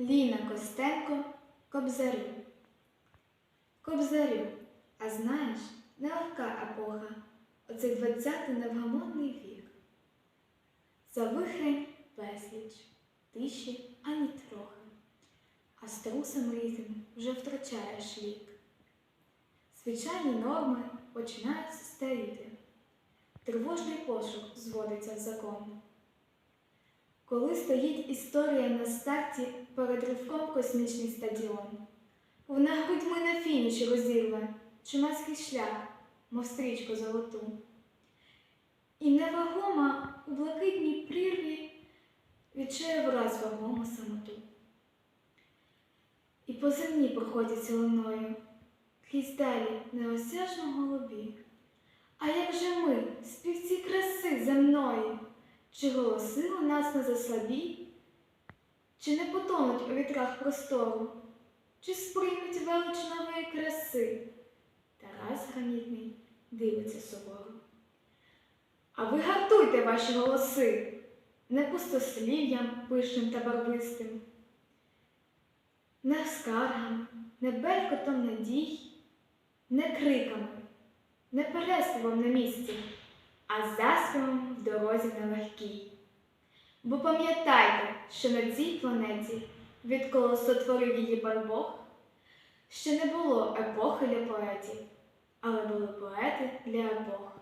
Ліна Костенко Кобзарю. Кобзарю, а знаєш, нелегка епоха, оцей двадцятий невгамонний вік. За вихрень безліч, тиші ані трохи, а струсом ритм вже втрачає шлік. Звичайні норми починають старіти, тривожний пошук зводиться в закон. Коли стоїть історія на старті перед ривком космічний стадіон, вона грудьми на фініші розірве чумацький шлях, мов стрічку золоту. І невагома у блакитній прірві відчує враз вагому самоту. І по землі проходять цілиною, крізь далі неосяжно голубі. А як же ми, чи голоси у нас не заслабі? Чи не потонуть у вітрах простору, чи сприймуть велич нової краси? Тарас гранітний дивиться суворо. А ви гартуйте ваші голоси, не пустослів'ям пишним та барвистим, не скаргами, не белькотом надій, не криками, не переспівом на місці, а заспівом в дорозі нелегкій. Бо пам'ятайте, що на цій планеті, відколи сотворив її пан Бог, ще не було епохи для поетів, але були поети для епох.